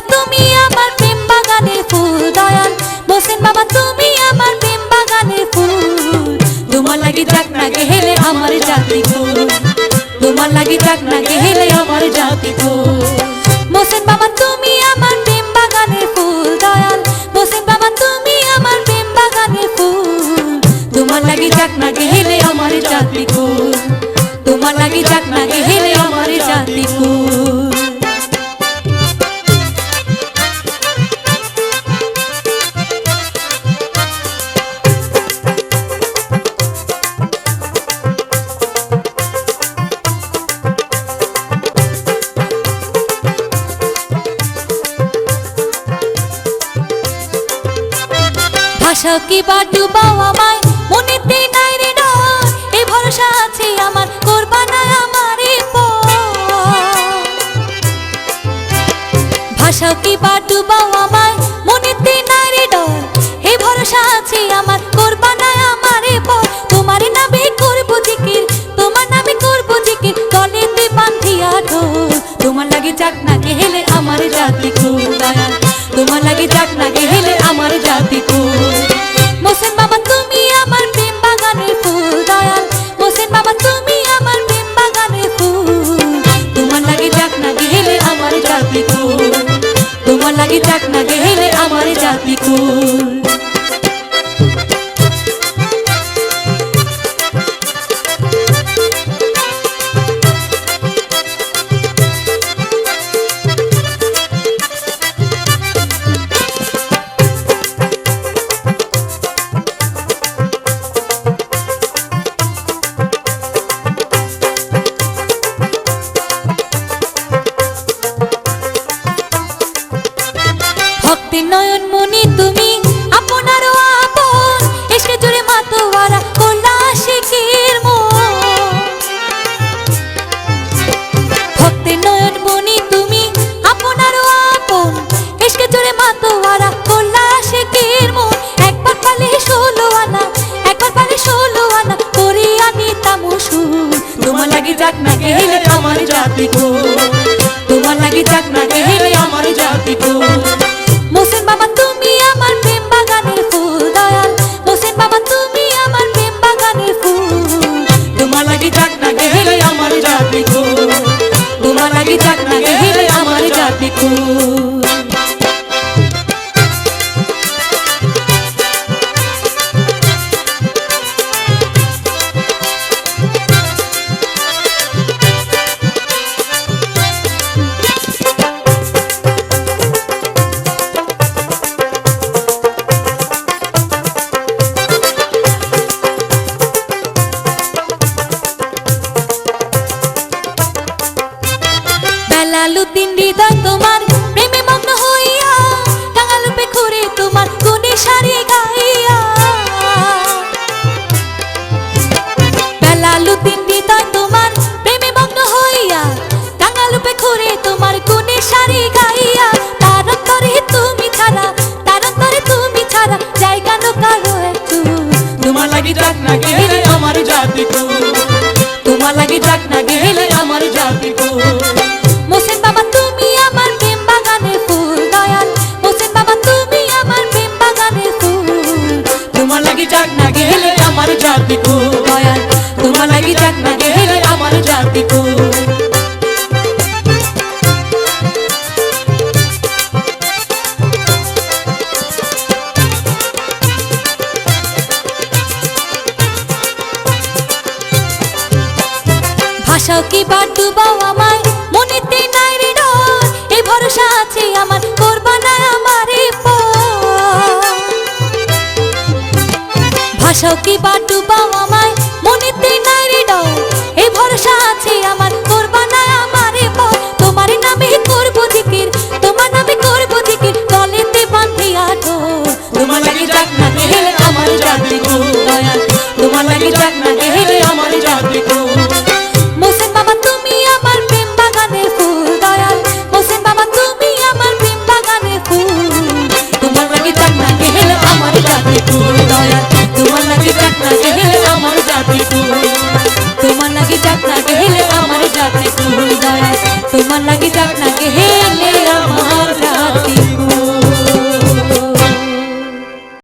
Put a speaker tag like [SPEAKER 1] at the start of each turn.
[SPEAKER 1] মোসেন বাবা তুমি আমার প্রেম বাগানের ফুল, দয়াল। মোসেন বাবা, তুমি আমার প্রেম বাগানের ফুল। তোমার লাগি যাক না গেলে আমার জাতি ফুল। তোমার লাগি যাক না গেলে আমার জাতি ফুল। মোসেন বাবা, তুমি আমার প্রেম বাগানের ফুল, দয়াল। মোসেন বাবা, তুমি আমার প্রেম বাগানের ফুল। তোমার লাগি যাক না গেলে আমার জাতি ফুল। তোমার লাগি যাক না গেলে আমার জাতি কি বাটু বাবা মায় মনেতে নাই রে ডর এই ভরসা আছে আমার করবা না আমারে ভাষা কি বাটু বাবা মায় মনেতে নাই রে ডর এই ভরসা আছে আমার করবা না আমারে পর তোমার নামে করব জিকির, তোমার নামে করব জিকির গলেতে বান্ধিয়া ঢোল। তোমার লাগে যাক না গেলে আমার জাতি খুব দয়াল তোমার লাগে যাক না গেলে আমার জাতি খুব জাতি যাক না গেলে আমার জাতি গো। তোমার লাগে যাক না গেলে আমার জাতি গো। মোসেন বাবা তুমি আমার প্রেম বাগানের ফুল দয়াল। মোসেন বাবা তুমি আমার প্রেম বাগানের ফুল। তোমার লাগে যাক না গেলে আমার জাতি গো। তোমার লাগে যাক না গেলে আমার জাতি গো। হৃদয় তোমার প্রেমে মগ্ন হইয়া টাঙ্গালুপে ঘুরে তোমার গুণে সারি গাইয়া। বেলালুদ্দিন হৃদয় তোমার প্রেমে মগ্ন হইয়া টাঙ্গালুপে ঘুরে তোমার গুণে সারি গাইয়া। তার করে তুমি ছাড়া তার করে তুমি ছাড়া জায়গা নো কারও একটু
[SPEAKER 2] তোমার লাগি যাক না গেলে আমার জাতি তোমার লাগি যাক না আমার কো।
[SPEAKER 1] ভাষাও কি বার ডুবাও আমায়? মনেতে নাই ডর এই ভরসা আছে আমার করবা না আমারে ভাষাও কি বার লাগি যাক না গেলে আমার জাতি ফুল দয়াল তোমার লাগি যাক না গেলে আমার